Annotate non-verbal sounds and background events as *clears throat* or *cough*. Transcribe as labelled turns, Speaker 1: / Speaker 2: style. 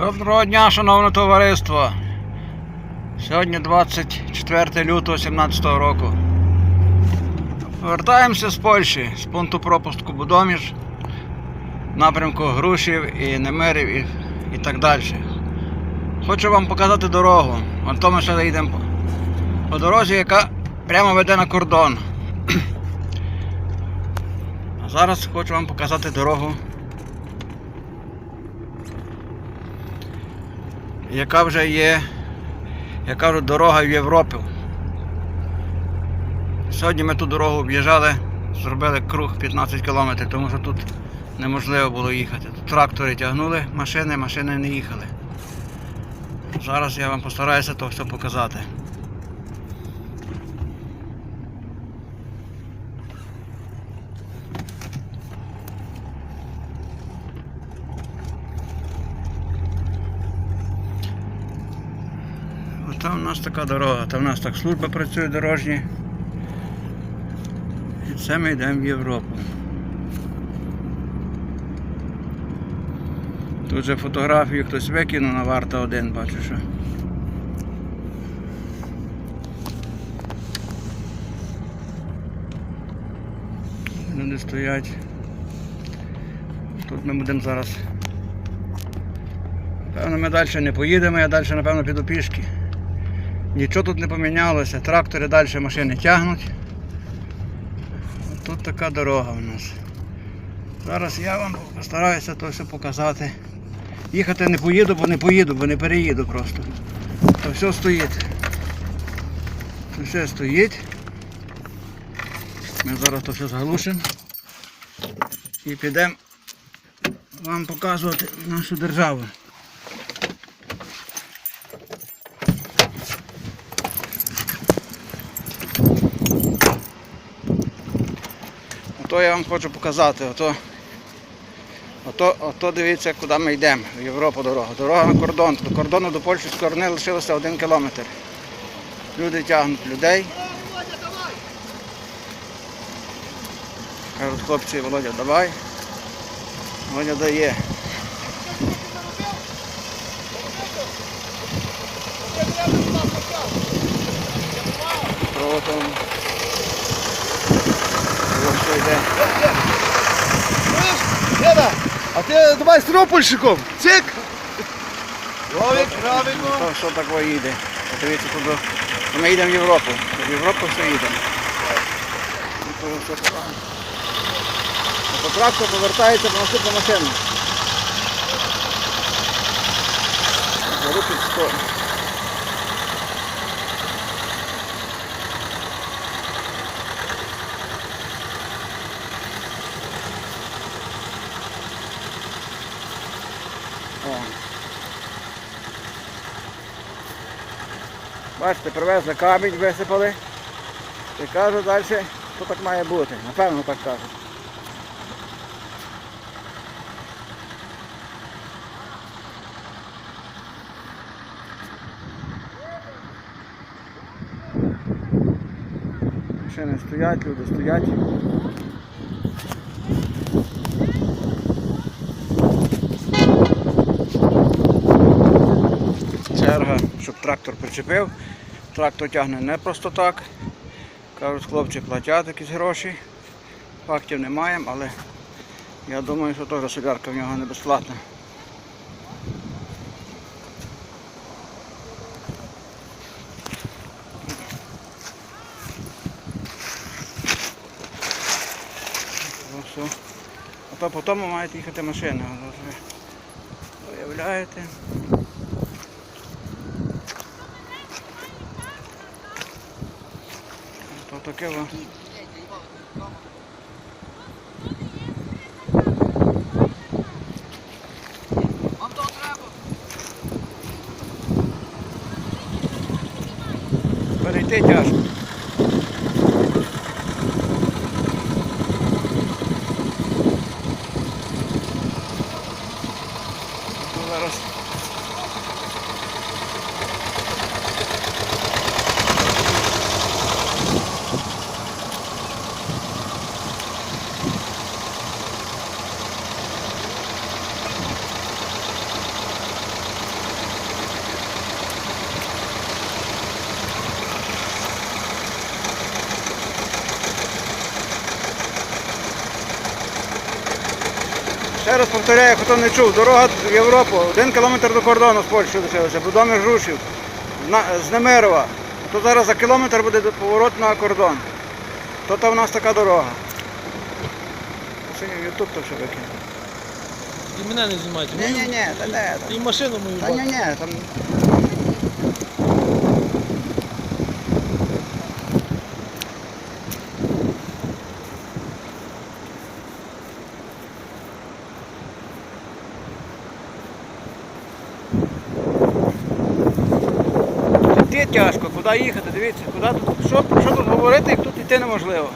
Speaker 1: Доброго дня, шановне товариство. Сьогодні 24 лютого 2017 року. Повертаємося з Польщі, з пункту пропуску Будоміж, напрямку Грушів і Немирів і, і так далі. Хочу вам показати дорогу. От то ми ще йдемо по, по дорозі, яка прямо веде на кордон. *clears throat* А зараз хочу вам показати дорогу. Яка вже є, я кажу, дорога в Європу. Сьогодні ми ту дорогу об'їжджали, зробили круг 15 кілометрів, тому що тут неможливо було їхати. Тут трактори тягнули, машини, машини не їхали. Зараз я вам постараюся то все показати. Там у нас така дорога, там у нас так служба працює дорожні. І це ми йдемо в Європу. Тут же фотографію хтось викинув на варта один, бачу що. Люди стоять. Тут ми будемо зараз. Певно, ми далі не поїдемо, я далі, напевно, піду пішки. Нічого тут не помінялося, трактори далі машини тягнуть. Тут така дорога у нас. Зараз я вам постараюся то все показати. Їхати не поїду, бо не поїду, бо не переїду просто. То все стоїть. То все стоїть. Ми зараз то все заглушимо і підемо вам показувати нашу державу. Ото я вам хочу показати. Ото, ото, ото дивіться, куди ми йдемо. В Європу дорога. Дорога на кордон. До кордону до Польщі сторони лишилося один кілометр. Люди тягнуть людей. Кажуть, хлопці, Володя, давай. Володя дає. Ось Ось.
Speaker 2: Деда, а ти давай стропольщиком. Цик. Ровик, правильно.
Speaker 1: То, що так їде. Дивіться, туди. Ми їдемо в Європу. В Європу все їдемо. Ну, то все правильно. А то трактор повертається по наступну машину. Руки в сторону. Бачите, привезли камінь, висипали. І кажуть далі, що так має бути. Напевно так кажуть. Машини стоять, люди стоять. черга, щоб трактор причепив. Трактор тягне не просто так. Кажуть, хлопці платять якісь гроші. Фактів не маємо, але я думаю, що теж солярка в нього не безплатна. Ну. А то потім мають їхати машини. От ви Уявляєте? Таке во.
Speaker 2: Вам то треба.
Speaker 1: Перейти тяжко. Зараз. Ще раз повторяю, хто не чув, дорога в Європу, один кілометр до кордону з Польщею лишилося, бо домі Жушів, з Немирова. То зараз за кілометр буде поворот на кордон. То та в нас така дорога. Ютуб то все викину.
Speaker 3: І мене не знімайте.
Speaker 1: Ні, ні, ні, та не.
Speaker 3: І машину мою
Speaker 1: Та ні-ні, там. Тяжко, куди їхати, дивіться, куди тут, що, що тут говорити, тут йти неможливо.